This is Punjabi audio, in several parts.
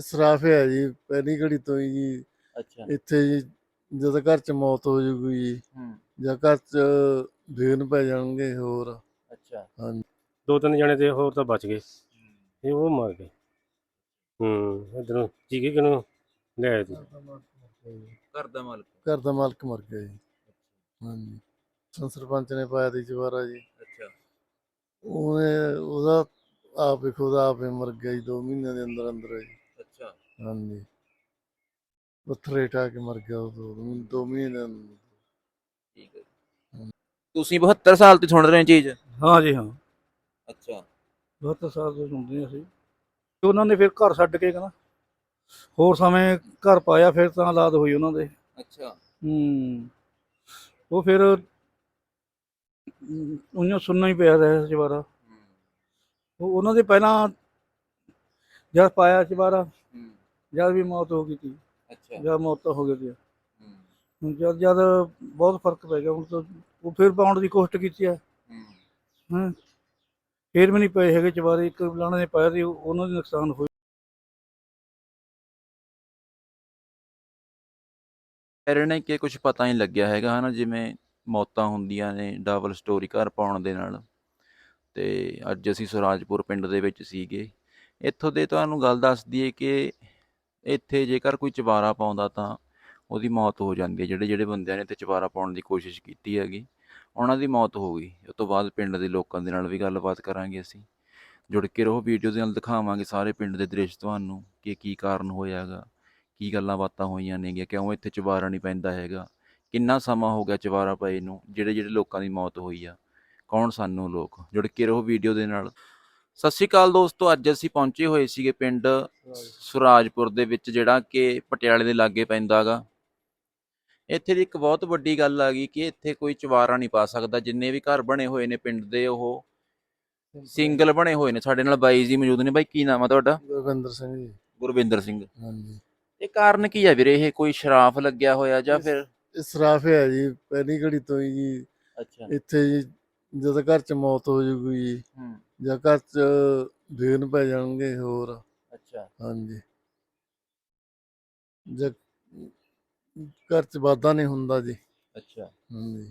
ਸਰਾਫ ਹੈ ਜੀ ਪਹਿਲੀ ਘੜੀ ਤੋਂ ਹੀ ਜੀ। ਅੱਛਾ। ਇੱਥੇ ਜੀ ਜਦੋਂ ਘਰ ਚ ਮੌਤ ਹੋ ਜੂਗੀ ਜੀ ਹੂੰ। ਜਾਂ ਘਰ ਚ ਦੇਣ ਪੈ ਜਾਣਗੇ ਹੋਰ। ਅੱਛਾ। ਹਾਂਜੀ। ਦੋ ਤਿੰਨ ਜਣੇ ਤੇ ਹੋਰ ਤਾਂ ਬਚ ਗਏ। ਇਹ ਉਹ ਮਰ ਗਏ। ਹੂੰ ਇਧਰੋਂ ਚੀਕੇ ਕਿਨੂੰ ਲੈ ਆਏ ਸੀ ਘਰ ਦਾ ਮਾਲਕ। ਘਰ ਦਾ ਮਾਲਕ ਮਰ ਗਿਆ ਜੀ। ਹਾਂਜੀ। ਸੰ- ਸਰਪੰਚ ਨੇ ਪਾਇਆ ਤੀ ਚਵਾਰਾ ਜੀ। ਅੱਛਾ। ਉਹਨੇ ਉਹਦਾ ਆਪ ਹੀ ਖੁਦ ਆਪ ਹੀ ਮਰ ਗਿਆ ਜੀ 2 ਮਹੀਨਿਆਂ ਦੇ ਅੰਦਰ ਅੰਦਰ ਜੀ। ਹਾਂਜੀ। ਪੱਥਰੇ ਟਾ ਕੇ ਮਰ ਗਿਆ ਉਹ ਦੋ ਦੋ ਮਹੀਨੇ ਅੰਦਰ ਠੀਕ ਹੈ ਤੁਸੀਂ 72 ਸਾਲ ਤੋਂ ਸੁਣ ਰਹੇ ਹੋ ਇਹ ਚੀਜ਼? ਹਾਂ ਜੀ ਹਾਂ। ਅੱਛਾ। 72 ਸਾਲ ਦੇ ਹੁੰਦੇ ਅਸੀਂ। ਤੇ ਉਹਨਾਂ ਨੇ ਫਿਰ ਘਰ ਛੱਡ ਕੇ ਕਹਿੰਦਾ ਹੋਰ ਸਮੇਂ ਘਰ ਪਾਇਆ ਫਿਰ ਤਾਂ ਔਲਾਦ ਹੋਈ ਉਹਨਾਂ ਦੇ। ਅੱਛਾ। ਹੂੰ। ਉਹ ਫਿਰ ਉਹਨਾਂ ਸੁਣਨਾ ਹੀ ਪਿਆ ਰਿਹਾ ਚਵਾਰਾ ਹੂੰ। ਉਹ ਉਹਨਾਂ ਦੇ ਪਹਿਲਾਂ ਜਦ ਪਾਇਆ ਚਵਾਰਾ ਹੂੰ। ਜਦ ਵੀ ਮੌਤ ਹੋ ਗਈ ਸੀ। ਅੱਛਾ। ਜਦ ਮੌਤ ਤਾਂ ਹੋ ਗਈ ਸੀ। ਹੂੰ। ਹੁਣ ਜਦ ਜਦ ਬਹੁਤ ਫ਼ਰਕ ਪੈ ਗਿਆ। ਹੁਣ ਤਾਂ ਉਹ ਫਿਰ ਪਾਉਣ ਦੀ ਕੋਸ਼ਿਸ਼ ਕੀਤੀ ਹੈ ਹੂੰ। ਹਾਂ। ਫਿਰ ਵੀ ਨਹੀਂ ਪਏ ਹੈਗੇ। ਚਵਾਰੇ ਇੱਕ ਲਾਣਾ ਨੇ ਪਾਇਆ ਸੀ। ਉਹ- ਉਹਨਾਂ ਦੇ ਨੁਕਸਾਨ ਹੋਏ। ਕਹਿ ਨੇ ਕਿ ਕੁਝ ਪਤਾ ਨਹੀਂ ਲੱਗਿਆ ਹੈਗਾ ਹਨਾ ਜਿਵੇਂ ਮੌਤਾਂ ਹੁੰਦੀਆਂ ਨੇ ਡਬਲ ਸਟੋਰੀ ਘਰ ਪਾਉਣ ਦੇ ਨਾਲ। ਤੇ ਅੱਜ ਅਸੀਂ ਸੁਰਾਜਪੁਰ ਪਿੰਡ ਦੇ ਵਿੱਚ ਸੀਗੇ। ਇੱਥੋਂ ਦੇ ਤੁਹਾਨੂੰ ਗੱਲ ਦੱਸ ਦਈਏ ਕਿ ਇੱਥੇ ਜੇਕਰ ਕੋਈ ਚਵਾਰਾ ਪਾਉਂਦਾ ਤਾਂ ਉਹਦੀ ਮੌਤ ਹੋ ਜਾਂਦੀ ਹੈ। ਜਿਹੜੇ ਜਿਹੜੇ ਬੰਦਿਆਂ ਨੇ ਤੇ ਚਵਾਰਾ ਪਾਉਣ ਦੀ ਕੋਸ਼ਿਸ਼ ਕੀਤੀ ਹੈਗੀ, ਉਹਨਾਂ ਦੀ ਮੌਤ ਹੋ ਗਈ। ਉਸ ਤੋਂ ਬਾਅਦ ਪਿੰਡ ਦੇ ਲੋਕਾਂ ਦੇ ਨਾਲ ਵੀ ਗੱਲਬਾਤ ਕਰਾਂਗੇ ਅਸੀਂ। ਜੁੜ ਕੇ ਰਹੋ ਵੀਡੀਓ ਦੇ ਨਾਲ, ਦਿਖਾਵਾਂਗੇ ਸਾਰੇ ਪਿੰਡ ਦੇ ਦ੍ਰਿਸ਼ ਤੁਹਾਨੂੰ ਕਿ ਕੀ ਕਾਰਨ ਹੋਇਆ ਹੈਗਾ, ਕੀ ਗੱਲਾਂ ਬਾਤਾਂ ਹੋਈਆਂ ਨੇਗੀਆਂ, ਕਿਉਂ ਇੱਥੇ ਚਵਾਰਾ ਨਹੀਂ ਪੈਂਦਾ ਹੈਗਾ, ਕਿੰਨਾ ਸਮਾਂ ਹੋ ਗਿਆ ਚਵਾਰਾ ਪਏ ਨੂੰ ਜਿਹੜੇ ਜਿਹੜੇ ਲੋਕਾਂ ਦੀ ਮੌਤ ਹੋਈ ਆ, ਕੌਣ ਸਾਨੂੰ ਲੋਕ? ਜੁੜ ਕੇ ਰਹੋ ਵੀਡੀਓ ਦੇ ਨਾਲ। ਸਤਿ ਸ਼੍ਰੀ ਅਕਾਲ ਦੋਸਤੋ ਅੱਜ ਅਸੀਂ ਪਹੁੰਚੇ ਹੋਏ ਸੀਗੇ ਪਿੰਡ ਸੁਰਾਜਪੁਰ ਦੇ ਵਿੱਚ ਜਿਹੜਾ ਕਿ ਪਟਿਆਲੇ ਦੇ ਲਾਗੇ ਪੈਂਦਾਗਾ ਇੱਥੇ ਦੀ ਇੱਕ ਬਹੁਤ ਵੱਡੀ ਗੱਲ ਆ ਗਈ ਕਿ ਇੱਥੇ ਕੋਈ ਚਵਾਰਾ ਨਹੀਂ ਪਾ ਸਕਦਾ। ਜਿੰਨੇ ਵੀ ਘਰ ਬਣੇ ਹੋਏ ਨੇ ਪਿੰਡ ਦੇ ਉਹ ਸਿੰਗਲ ਬਣੇ ਹੋਏ ਨੇ। ਸਾਡੇ ਨਾਲ ਬਾਈ ਜੀ ਮੌਜੂਦ ਨੇ। ਬਾਈ ਕੀ ਨਾਮ ਆ ਤੁਹਾਡਾ? ਗੁਰਵਿੰਦਰ ਸਿੰਘ ਜੀ। ਗੁਰਵਿੰਦਰ ਸਿੰਘ। ਹਾਂਜੀ। ਇਹ ਕਾਰਨ ਕੀ ਹੈ ਵੀਰੇ? ਇਹ ਕੋਈ ਸ਼ਰਾਫ ਲੱਗਿਆ ਹੋਇਆ ਜਾਂ ਫਿਰ ਸਰਾਫ ਹੈ ਜੀ ਪਹਿਲੀ ਘੜੀ ਤੋਂ ਹੀ ਜੀ ਅੱਛਾ। ਇੱਥੇ ਜੀ ਜਦੋਂ ਘਰ ਚ ਮੌਤ ਹੋ ਜੂਗੀ ਜੀ ਹੂੰ। ਜਾਂ ਘਰ ਚ ਦੇਣ ਪੈ ਜਾਣਗੇ ਹੋਰ। ਅੱਛਾ। ਹਾਂਜੀ। ਜੇ ਘਰ ਚ ਵਾਧਾ ਨਹੀਂ ਹੁੰਦਾ ਜੀ। ਅੱਛਾ। ਹਾਂਜੀ।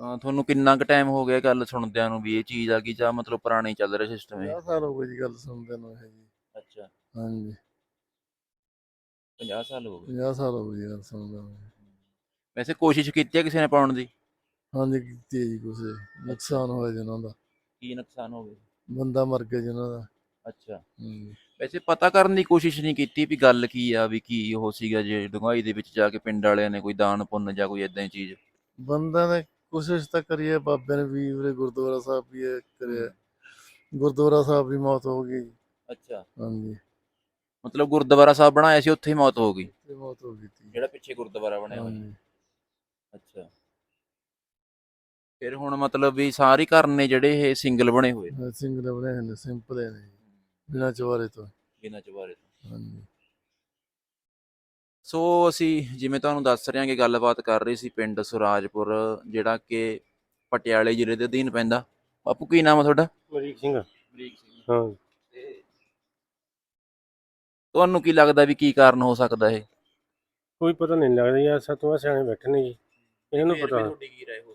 ਅਹ ਤੁਹਾਨੂੰ ਕਿੰਨਾ ਕੁ ਟਾਈਮ ਹੋ ਗਿਆ ਗੱਲ ਸੁਣਦਿਆਂ ਨੂੰ ਵੀ ਇਹ ਚੀਜ਼ ਆ ਗਈ ਜਾਂ ਮਤਲਬ ਪੁਰਾਣਾ ਚੱਲ ਰਿਹਾ ਸਿਸਟਮ ਇਹ? 50 ਸਾਲ ਹੋ ਗਏ ਜੀ ਗੱਲ ਸੁਣਦੇ ਨੂੰ ਇਹ ਜੀ। ਅੱਛਾ। ਹਾਂਜੀ। 50 ਸਾਲ ਹੋ ਗਏ। 50 ਸਾਲ ਹੋ ਗਏ ਜੀ ਗੱਲ ਸੁਣਦੇ ਨੂੰ। ਵੈਸੇ ਕੋਸ਼ਿਸ਼ ਕੀਤੀ ਹੈ ਕਿਸੇ ਨੇ ਪਾਉਣ ਦੀ। ਹਾਂਜੀ ਕੀਤੀ ਹੈ ਜੀ ਕੁਛ। ਨੁਕਸਾਨ ਹੋਇਆ ਜੀ ਉਹਨਾਂ ਦਾ। ਕੀ ਨੁਕਸਾਨ ਹੋ ਗਿਆ ਬੰਦਾ ਮਰ ਗਿਆ ਜੀ ਉਹਨਾਂ ਦਾ। ਅੱਛਾ। ਵੈਸੇ ਪਤਾ ਕਰਨ ਦੀ ਕੋਸ਼ਿਸ਼ ਨਹੀਂ ਕੀਤੀ ਵੀ ਗੱਲ ਕੀ ਆ ਵੀ ਕੀ ਉਹ ਸੀਗਾ ਜੇ ਡੁੰਗਾਈ ਦੇ ਵਿੱਚ ਜਾ ਕੇ ਪਿੰਡ ਵਾਲਿਆਂ ਨੇ ਕੋਈ ਦਾਨ ਪੁੰਨ ਜਾਂ ਕੋਈ ਇਦਾਂ ਦੀ ਚੀਜ਼। ਬੰਦਾ ਨੇ ਕੋਸ਼ਿਸ਼ ਤਾਂ ਕਰੀਏ ਬਾਬੇ ਨੇ ਵੀ ਉਰੇ ਗੁਰਦੁਆਰਾ ਸਾਹਿਬ ਵੀ ਇਹ ਕਰਿਆ। ਗੁਰਦੁਆਰਾ ਸਾਹਿਬ ਵੀ ਮੌਤ ਹੋ ਗਈ। ਅੱਛਾ। ਹਾਂਜੀ। ਮਤਲਬ ਗੁਰਦੁਆਰਾ ਸਾਹਿਬ ਬਣਾਇਆ ਸੀ ਉੱਥੇ ਹੀ ਮੌਤ ਹੋ ਗਈ? ਤੇ ਮੌਤ ਹੋ ਗਈ ਤੀ ਜਿਹੜਾ ਪਿੱਛੇ ਗੁਰਦੁਆਰਾ ਬਣਿਆ ਹੋਇਆ। ਹਾਂਜੀ। ਅੱਛਾ। ਫਿਰ ਹੁਣ ਮਤਲਬ ਵੀ ਸਾਰੇ ਘਰ ਨੇ ਜਿਹੜੇ ਇਹ ਸਿੰਗਲ ਬਣੇ ਹੋਏ? ਨੇ ਸਿੰਗਲ ਬਣੇ ਹੋਏ ਨੇ ਸਿੰਪਲ ਨੇ। ਬਿਨਾਂ ਚਵਾਰੇ ਤੋਂ। ਬਿਨਾਂ ਚਵਾਰੇ ਤੋਂ। ਹਾਂਜੀ। ਸੋ ਅਸੀਂ ਜਿਵੇਂ ਤੁਹਾਨੂੰ ਦੱਸ ਰਹੇ ਹਾਂ ਕਿ ਗੱਲਬਾਤ ਕਰ ਰਹੇ ਸੀ ਪਿੰਡ ਸੁਰਾਜਪੁਰ ਜਿਹੜਾ ਕਿ ਪਟਿਆਲੇ ਜ਼ਿਲ੍ਹੇ ਦੇ ਅਧੀਨ ਪੈਂਦਾ। ਬਾਪੂ ਕੀ ਨਾਮ ਆ ਤੁਹਾਡਾ? ਮਰੀਕ ਸਿੰਘ। ਬਰੀਕ ਸਿੰਘ। ਹਾਂ। ਤੁਹਾਨੂੰ ਕੀ ਲੱਗਦਾ ਵੀ ਕੀ ਕਾਰਨ ਹੋ ਸਕਦਾ ਇਹ? ਕੋਈ ਪਤਾ ਨਹੀਂ ਲੱਗਦਾ ਯਾਰ ਸਤਵਾਂ ਸਿਆਣੇ ਬੈਠੇ ਨੇ ਜੀ। ਇਹਨਾਂ ਨੂੰ ਪਤਾ। ਤੁਹਾਡੀ ਕੀ ਰਾਏ ਹੋ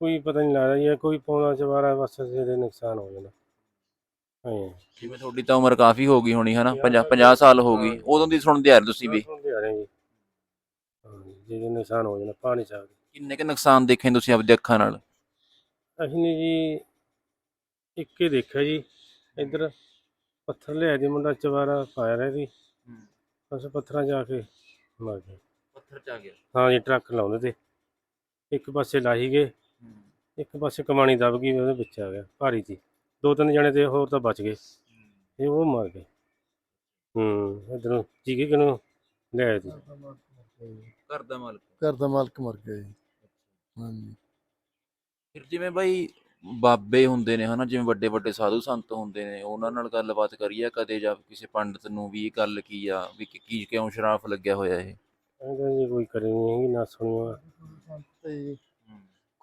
ਕੋਈ ਪਤਾ ਨਹੀਂ ਲੱਗਦਾ ਯਾਰ ਕੋਈ ਪਾਉਣਾ ਚਵਾਰਾ ਬਸ ਇਹਦੇ ਨੁਕਸਾਨ ਹੋ ਜਾਣਾ। ਹਾਂ ਜਿਵੇਂ ਤੁਹਾਡੀ ਤਾਂ ਉਮਰ ਕਾਫੀ ਹੋ ਗਈ ਹੋਣੀ ਹਨਾ? 50 50 ਸਾਲ ਹੋ ਗਈ। ਉਦੋਂ ਦੀ ਸੁਣਦੇ ਆ ਰਹੇ ਤੁਸੀਂ ਵੀ। ਸੁਣਦੇ ਆ ਰਹੇ ਜੀ। ਹਾਂ ਜਿਹਦੇ ਨੁਕਸਾਨ ਹੋ ਜਾਣਾ ਪਾ ਨਹੀਂ ਸਕਦੇ। ਕਿੰਨੇ ਕੁ ਨੁਕਸਾਨ ਦੇਖੇ ਤੁਸੀਂ ਆਪਣੀ ਅੱਖਾਂ ਨਾਲ? ਅਸੀਂ ਨੇ ਜੀ ਇੱਕ ਹੀ ਦੇਖਿਆ ਜੀ ਇੱਧਰ ਪੱਥਰ ਲਿਆ ਜੀ ਮੁੰਡਾ ਚਵਾਰਾ ਪਾਇਆ ਰਿਹਾ ਸੀ। ਬਸ ਪੱਥਰਾਂ ਜਾ ਕੇ ਮਰ ਗਿਆ। ਪੱਥਰ ਚ ਆ ਗਿਆ। ਹਾਂ ਜੀ ਟਰੱਕ ਲਾਉਂਦੇ ਤੇ। ਇੱਕ ਪਾਸੇ ਲਾਹੀ ਗਏ। ਇੱਕ ਪਾਸੇ ਕਮਾਣੀ ਦਬ ਗਈ ਉਹਦੇ ਵਿੱਚ ਆ ਗਿਆ ਭਾਰੀ ਸੀ। ਦੋ ਤਿੰਨ ਜਣੇ ਤੇ ਹੋਰ ਤਾਂ ਬਚ ਗਏ। ਇਹ ਉਹ ਮਰ ਗਏ। ਹੂੰ ਇਧਰੋਂ ਚੀਕੇ ਕਿਨੂੰ ਲੈ ਆਏ ਸੀ? ਘਰ ਦਾ ਮਾਲਕ। ਘਰ ਦਾ ਮਾਲਕ ਮਰ ਗਿਆ ਜੀ। ਹਾਂਜੀ। ਫਿਰ ਜਿਵੇਂ ਬਾਈ ਬਾਬੇ ਹੁੰਦੇ ਨੇ ਹਨਾ ਜਿਵੇਂ ਵੱਡੇ ਵੱਡੇ ਸਾਧੂ ਸੰਤ ਹੁੰਦੇ ਨੇ ਉਹਨਾਂ ਨਾਲ ਗੱਲਬਾਤ ਕਰੀਏ ਕਦੇ ਜਾਂ ਕਿਸੇ ਪੰਡਤ ਨੂੰ ਵੀ ਇਹ ਗੱਲ ਕੀ ਆ ਵੀ ਕੀ ਕੀ- ਕਿਉਂ ਸ਼ਰਾਫ ਲੱਗਿਆ ਹੋਇਆ ਇਹ? ਕਹਿੰਦੇ ਜੀ ਕੋਈ ਕਰੀ ਨਹੀਂ ਹੈਗੀ ਨਾ ਸੰਤ ਜੀ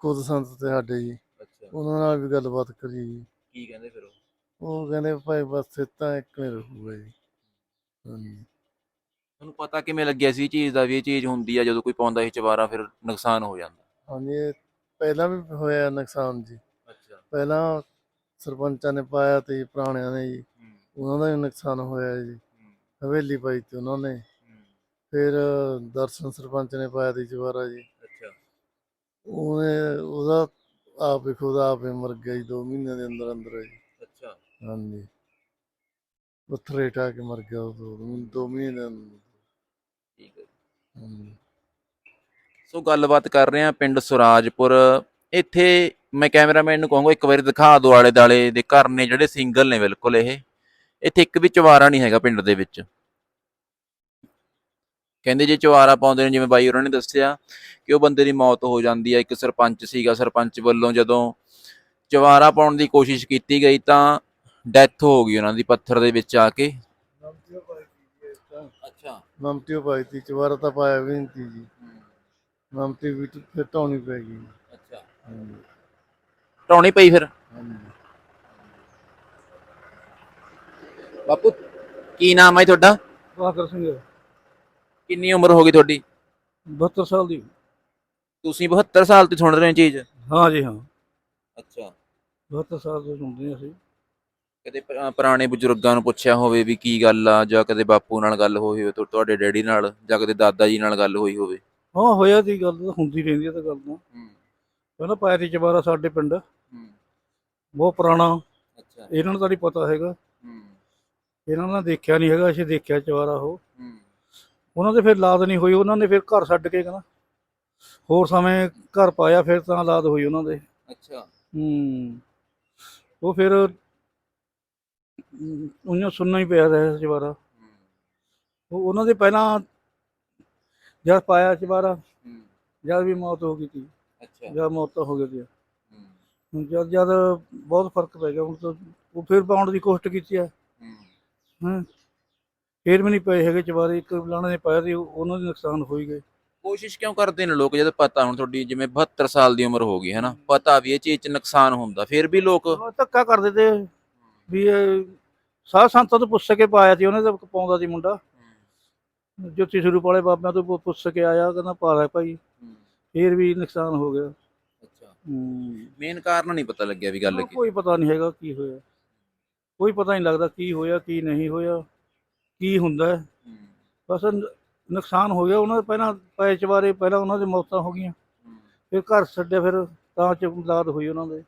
ਖੁਦ ਸੰਤ ਤੇ ਸਾਡੇ ਜੀ। ਅੱਛਾ। ਉਹਨਾਂ ਨਾਲ ਵੀ ਗੱਲਬਾਤ ਕਰੀ ਜੀ। ਕੀ ਕਹਿੰਦੇ ਫਿਰ ਉਹ? ਉਹ ਕਹਿੰਦੇ ਭਾਈ ਬਸ ਇਹ ਤਾਂ ਇੱਕ ਨਹੀਂ ਰਹੂਗਾ ਜੀ। ਹਾਂਜੀ। ਤੁਹਾਨੂੰ ਪਤਾ ਕਿਵੇਂ ਲੱਗਿਆ ਸੀ ਇਹ ਚੀਜ਼ ਦਾ ਵੀ? ਇਹ ਚੀਜ਼ ਹੁੰਦੀ ਆ ਜਦੋਂ ਕੋਈ ਪਾਉਂਦਾ ਸੀ ਚਵਾਰਾ ਫਿਰ ਨੁਕਸਾਨ ਹੋ ਜਾਂਦਾ। ਹਾਂਜੀ ਇਹ ਪਹਿਲਾਂ ਵੀ ਹੋਇਆ ਨੁਕਸਾਨ ਜੀ। ਅੱਛਾ। ਪਹਿਲਾਂ ਸਰਪੰਚਾਂ ਨੇ ਪਾਇਆ ਤੇ ਪੁਰਾਣਿਆਂ ਨੇ ਜੀ। ਉਹਨਾਂ ਦਾ ਵੀ ਨੁਕਸਾਨ ਹੋਇਆ ਜੀ। ਹਵੇਲੀ ਪਾਈ ਤੇ ਉਹਨਾਂ ਨੇ। ਫਿਰ ਦਰਸ਼ਨ ਸਰਪੰਚ ਨੇ ਪਾਇਆ ਤੇ ਜਵਾਰਾ ਜੀ। ਉਹਨੇ ਉਹਦਾ ਆਪ ਹੀ ਖੁਦ ਆਪ ਹੀ ਮਰ ਗਿਆ ਜੀ 2 ਮਹੀਨਿਆਂ ਦੇ ਅੰਦਰ ਅੰਦਰ ਜੀ। ਅੱਛਾ। ਹਾਂਜੀ। ਪੱਥਰੇ ਟਾ ਕੇ ਮਰ ਗਿਆ ਉਹ ਦੋ ਦੋ ਮਹੀਨੇ ਦੇ ਅੰਦਰ। ਠੀਕ ਹੈ ਹਾਂਜੀ। ਸੋ ਗੱਲਬਾਤ ਕਰ ਰਹੇ ਹਾਂ ਪਿੰਡ ਸੁਰਾਜਪੁਰ। ਇੱਥੇ ਮੈਂ ਕੈਮਰਾਮੈਨ ਨੂੰ ਕਹੂੰਗਾ ਇੱਕ ਵਾਰੀ ਦਿਖਾ ਦਿਓ ਆਲੇ ਦਾਲੇ ਦੇ ਘਰ ਨੇ ਜਿਹੜੇ ਸਿੰਗਲ ਨੇ ਬਿਲਕੁਲ ਇਹ। ਇੱਥੇ ਇੱਕ ਵੀ ਚਵਾਰਾ ਨਹੀਂ ਹੈਗਾ ਪਿੰਡ ਦੇ ਵਿੱਚ। ਕਹਿੰਦੇ ਜੇ ਚਵਾਰਾ ਪਾਉਂਦੇ ਨੇ ਜਿਵੇਂ ਬਾਈ ਉਹਨਾਂ ਨੇ ਦੱਸਿਆ ਕਿ ਉਹ ਬੰਦੇ ਦੀ ਮੌਤ ਹੋ ਜਾਂਦੀ ਹੈ ਇੱਕ ਸਰਪੰਚ ਸੀਗਾ ਸਰਪੰਚ ਵੱਲੋਂ ਜਦੋਂ ਚਵਾਰਾ ਪਾਉਣ ਦੀ ਕੋਸ਼ਿਸ਼ ਕੀਤੀ ਗਈ ਤਾਂ ਡੈਥ ਹੋ ਗਈ ਉਹਨਾਂ ਦੀ ਪੱਥਰ ਦੇ ਵਿੱਚ ਆ ਕੇ। ਅੱਛਾ। ਮਮਤੀ ਪਾਈ ਤੀ ਚਵਾਰਾ ਤਾਂ ਪਾਇਆ ਵੀ ਨਹੀਂ ਤੀ ਜੀ। ਮਮਤੀ ਵੀ ਤੇ ਫਿਰ ਢਾਉਣੀ ਪੈ ਗਈ। ਅੱਛਾ। ਟਾਉਣੀ ਪਈ ਫਿਰ? ਬਾਪੂ ਕੀ ਨਾਮ ਹੈ ਤੁਹਾਡਾ? ਬਹਾਦਰ ਸਿੰਘ ਕਿੰਨੀ ਉਮਰ ਹੋ ਗਈ ਤੁਹਾਡੀ? 72 ਸਾਲ ਦੀ। ਤੁਸੀਂ 72 ਸਾਲ ਤੋਂ ਸੁਣ ਰਹੇ ਹੋ ਇਹ ਚੀਜ਼? ਹਾਂ ਜੀ ਹਾਂ। ਅੱਛਾ। 72 ਸਾਲ ਤੋਂ ਸੁਣਦੇ ਹਾਂ ਅਸੀਂ। ਕਦੇ ਪ- ਪੁਰਾਣੇ ਬਜ਼ੁਰਗਾਂ ਨੂੰ ਪੁੱਛਿਆ ਹੋਵੇ ਵੀ ਕੀ ਗੱਲ ਆ ਜਾਂ ਕਦੇ ਬਾਪੂ ਨਾਲ ਗੱਲ ਹੋਈ ਹੋਵੇ ਤੁਹਾ- ਤੁਹਾਡੇ ਡੈਡੀ ਨਾਲ ਜਾਂ ਕਦੇ ਦਾਦਾ ਜੀ ਨਾਲ ਗੱਲ ਹੋਈ ਹੋਵੇ? ਹਾਂ ਹੋਇਆ ਦੀ ਗੱਲ ਤਾਂ ਹੁੰਦੀ ਰਹਿੰਦੀ ਹੈ ਤਾਂ ਗੱਲ ਤਾਂ। ਪਹਿਲਾਂ ਪਾਇਆ ਸੀ ਚਵਾਰਾ ਸਾਡੇ ਪਿੰਡ। ਬਹੁਤ ਪੁਰਾਣਾ। ਅੱਛਾ। ਇਹਨਾਂ ਨੂੰ ਤਾਂ ਨਹੀਂ ਪਤਾ ਹੈਗਾ। ਇਹਨਾਂ ਨੇ ਦੇਖਿਆ ਨਹੀਂ ਹੈਗਾ ਅਸੀਂ ਦੇਖਿਆ ਚਵਾਰਾ ਉਹ। ਉਹਨਾਂ ਦੇ ਫਿਰ ਲਾਦ ਨਹੀਂ ਹੋਈ ਉਹਨਾਂ ਨੇ ਫਿਰ ਘਰ ਛੱਡ ਕੇ ਕਹਿੰਦਾ। ਹੋਰ ਸਮੇਂ ਘਰ ਪਾਇਆ ਫਿਰ ਤਾਂ ਲਾਦ ਹੋਈ ਉਹਨਾਂ ਦੇ। ਅੱਛਾ। ਹੂੰ। ਉਹ ਫਿਰ ਉਹਨਾਂ ਸੁਣਨਾ ਹੀ ਪਿਆ ਰਿਹਾ ਚਵਾਰਾ ਉਹ ਉਹਨਾਂ ਦੇ ਪਹਿਲਾਂ ਜਦ ਪਾਇਆ ਚਵਾਰਾ ਜਦ ਵੀ ਮੌਤ ਹੋ ਗਈ ਸੀ। ਅੱਛਾ। ਜਦ ਮੌਤ ਹੋ ਗਈ ਸੀ। ਜਦ ਜਦ ਬਹੁਤ ਫ਼ਰਕ ਪੈ ਗਿਆ ਹੁਣ ਤਾਂ ਉਹ ਫਿਰ ਪਾਉਣ ਦੀ ਕੋਸ਼ਿਸ਼ ਕੀਤੀ ਹੈ। ਹਾਂ। ਫਿਰ ਵੀ ਨਹੀਂ ਪਏ ਹੈਗੇ ਚਵਾਰੇ ਇੱਕ ਲਾਣੇ ਨੇ ਪਾਇਆ ਸੀ ਉਹ- ਉਹਨਾਂ ਦੇ ਨੁਕਸਾਨ ਹੋ ਹੀ ਗਏ। ਕੋਸ਼ਿਸ਼ ਕਿਉਂ ਕਰਦੇ ਨੇ ਲੋਕ? ਜਦੋਂ ਪਤਾ ਹੁਣ ਤੁਹਾਡੀ ਜਿਵੇਂ 72 ਸਾਲ ਦੀ ਉਮਰ ਹੋ ਗਈ ਹੈ ਨਾ ਪਤਾ ਵੀ ਇਹ ਚੀਜ਼ 'ਚ ਨੁਕਸਾਨ ਹੁੰਦਾ ਫਿਰ ਵੀ ਲੋਕ ਉਹ ਧੱਕਾ ਕਰਦੇ ਤੇ ਵੀ ਸਾਧ ਸੰਤਾਂ ਤੋਂ ਪੁੱਛ ਕੇ ਪਾਇਆ ਸੀ ਉਹਨੇ ਤਾਂ ਪਾਉਂਦਾ ਸੀ ਮੁੰਡਾ। ਜੋਤੀ ਸਰੂਪ ਵਾਲੇ ਬਾਬਿਆਂ ਤੋਂ ਪੁੱਛ ਕੇ ਆਇਆ ਕਹਿੰਦਾ ਪਾ ਲੈ ਭਾਈ। ਫੇਰ ਵੀ ਨੁਕਸਾਨ ਹੋ ਗਿਆ। ਅੱਛਾ। ਮੇਨ ਕਾਰਨ ਨਹੀਂ ਪਤਾ ਲੱਗਿਆ ਵੀ ਗੱਲ ਕੀ। ਕੋਈ ਪਤਾ ਨਹੀਂ ਹੈਗਾ ਕੀ ਹੋਇਆ। ਕੋਈ ਪਤਾ ਨਹੀਂ ਲੱਗਦਾ ਕੀ ਹੋਇਆ ਕੀ ਨਹੀਂ ਹੋਇਆ। ਕੀ ਹੁੰਦਾ ਹੈ। ਬਸ ਨ- ਨੁਕਸਾਨ ਹੋ ਗਿਆ ਉਹਨਾਂ ਦੇ ਪਹਿਲਾਂ ਪੈ ਚਵਾਰੇ ਪਹਿਲਾਂ ਉਹਨਾਂ ਦੀ ਮੌਤਾਂ ਹੋ ਗਈਆਂ। ਫਿਰ ਘਰ ਛੱਡਿਆ ਫਿਰ ਤਾਂ ਚ ਲਾਦ ਹੋਈ ਉਹਨਾਂ ਦੇ।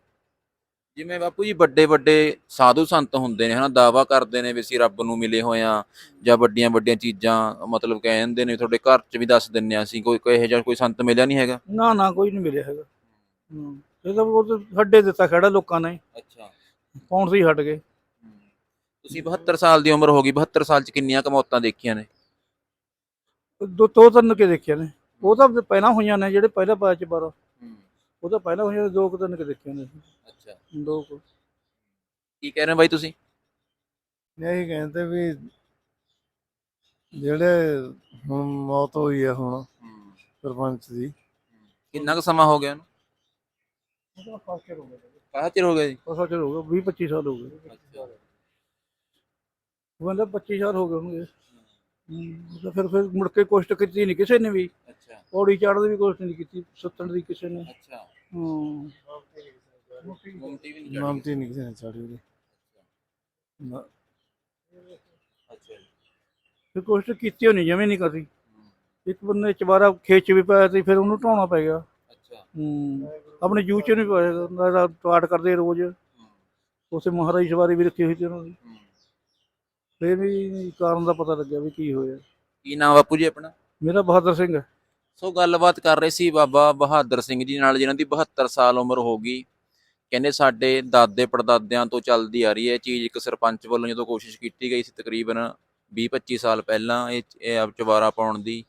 ਜਿਵੇਂ ਬਾਪੂ ਜੀ ਵੱਡੇ ਵੱਡੇ ਸਾਧੂ ਸੰਤ ਹੁੰਦੇ ਨੇ ਹਨਾ ਦਾਵਾ ਕਰਦੇ ਨੇ ਵੀ ਅਸੀਂ ਰੱਬ ਨੂੰ ਮਿਲੇ ਹੋਏ ਆ ਜਾਂ ਵੱਡੀਆਂ ਵੱਡੀਆਂ ਚੀਜ਼ਾਂ ਮਤਲਬ ਕਹਿੰਦੇ ਨੇ ਤੁਹਾਡੇ ਘਰ 'ਚ ਵੀ ਦੱਸ ਦਿੰਨੇ ਆ ਅਸੀਂ ਕੋਈ ਕੋਈ ਇਹੋ ਜਿਹਾ ਕੋਈ ਸੰਤ ਮਿਲਿਆ ਨਹੀਂ ਹੈਗਾ? ਨਾ ਨਾ ਕੋਈ ਨਹੀਂ ਮਿਲਿਆ ਹੈਗਾ। ਹੂੰ ਇਹ ਤਾਂ ਉਹ ਤਾਂ ਹੱਡੇ ਦਿੱਤਾ ਖੜਾ ਲੋਕਾਂ ਨੇ। ਅੱਛਾ। ਪੌਂਡ ਸੀ ਹਟ ਗਏ? ਤੁਸੀਂ 72 ਸਾਲ ਦੀ ਉਮਰ ਹੋ ਗਈ 72 ਸਾਲ 'ਚ ਕਿੰਨੀਆਂ ਕੁ ਮੌਤਾਂ ਦੇਖੀਆਂ ਨੇ? ਦੋ ਦੋ ਤਿੰਨ ਕੇ ਦੇਖਿਆ ਨੇ। ਉਹ ਤਾਂ ਪਹਿਲਾਂ ਹੋਈਆਂ ਨੇ ਜਿਹੜੇ ਪਹਿਲਾਂ ਪਾਇਆ ਚ ਬਾਰਾ। ਉਹ ਤਾਂ ਪਹਿਲਾਂ ਹੋਈਆਂ ਨੇ ਦੋ ਕੁ ਤਿੰਨ ਕੇ ਦੇਖਿਆ ਨੇ। ਅੱਛਾ। ਦੋ ਕੁ। ਕੀ ਕਹਿ ਰਹੇ ਹੋ ਬਾਈ ਤੁਸੀਂ? ਇਹ ਕਹਿੰਦੇ ਵੀ ਜਿਹੜੇ ਹੁਣ ਮੌਤ ਹੋਈ ਆ ਹੁਣ ਸਰਪੰਚ ਦੀ। ਕਿੰਨਾ ਕੁ ਸਮਾਂ ਹੋ ਗਿਆ ਉਹਨੂੰ? ਹੋ ਕਾਹ ਚਿਰ ਹੋ ਗਿਆ ਜੀ? ਉਹ ਸੱਚ ਹੋ ਗਿਆ 20 25 ਸਾਲ ਹੋ ਗਏ। ਅੱਛਾ। ਕਹਿੰਦਾ 25 ਸਾਲ ਹੋ ਗਏ ਹੋਣਗੇ। ਹੂੰ, ਉਹ ਤਾਂ ਫਿਰ ਫਿਰ ਮੁੜ ਕੇ ਕੋਸ਼ਿਸ਼ ਕੀਤੀ ਨਹੀਂ ਕਿਸੇ ਨੇ ਵੀ। ਅੱਛਾ। ਪੌੜੀ ਚੜ੍ਹਨ ਦੀ ਵੀ ਕੋਸ਼ਿਸ਼ ਨਹੀਂ ਕੀਤੀ ਸੁੱਤਣ ਦੀ ਕਿਸੇ ਨੇ। ਅੱਛਾ। ਹੂੰ ਗੁੰਮਟੀ ਵੀ ਨਹੀਂ ਮਮਤੀ ਨਹੀਂ ਕਿਸੇ ਨੇ ਚਾੜੀ ਉਹਦੀ। ਨਾ ਅੱਛਾ ਫਿਰ ਕੋਸ਼ਿਸ਼ ਕੀਤੀ ਹੋਣੀ ਜਿਵੇਂ ਨਹੀਂ ਕਰੀ। ਇੱਕ ਬੰਦੇ ਚਵਾਰਾ ਖੇਤ ਚ ਵੀ ਪਾਇਆ ਤੇ ਫਿਰ ਉਹਨੂੰ ਢਾਉਣਾ ਪੈ ਗਿਆ। ਅੱਛਾ। ਹੂੰ ਆਪਣੇ ਜੂ ਚ ਨਹੀਂ ਪਾਇਆ ਮੇਰਾ ਪਾਠ ਕਰਦੇ ਰੋਜ਼। ਉਸੇ ਮਹਾਰਾਜ ਸਵਾਰੀ ਵੀ ਰੱਖੀ ਹੋਈ ਸੀ ਉਹਨਾਂ ਦੀ। ਫਿਰ ਵੀ ਕਾਰਨ ਦਾ ਪਤਾ ਲੱਗਿਆ ਵੀ ਕੀ ਹੋਇਆ। ਕੀ ਨਾਮ ਬਾਪੂ ਜੀ ਆਪਣਾ? ਮੇਰਾ ਬਹਾਦਰ ਸਿੰਘ ਹੈ। ਸੋ ਗੱਲਬਾਤ ਕਰ ਰਹੇ ਸੀ ਬਾਬਾ ਬਹਾਦਰ ਸਿੰਘ ਜੀ ਨਾਲ ਜਿਨ੍ਹਾਂ ਦੀ 72 ਸਾਲ ਉਮਰ ਹੋ ਗਈ। ਕਹਿੰਦੇ ਸਾਡੇ ਦਾਦੇ ਪੜਦਾਦਿਆਂ ਤੋਂ ਚੱਲਦੀ ਆ ਰਹੀ ਹੈ ਇਹ ਚੀਜ਼। ਇੱਕ ਸਰਪੰਚ ਵੱਲੋਂ ਜਦੋਂ ਕੋਸ਼ਿਸ਼ ਕੀਤੀ ਗਈ ਸੀ ਤਕਰੀਬਨ 20-25 ਸਾਲ ਪਹਿਲਾਂ ਇਹ ਇਹ ਆਪ ਚਵਾਰਾ ਪਾਉਣ ਦੀ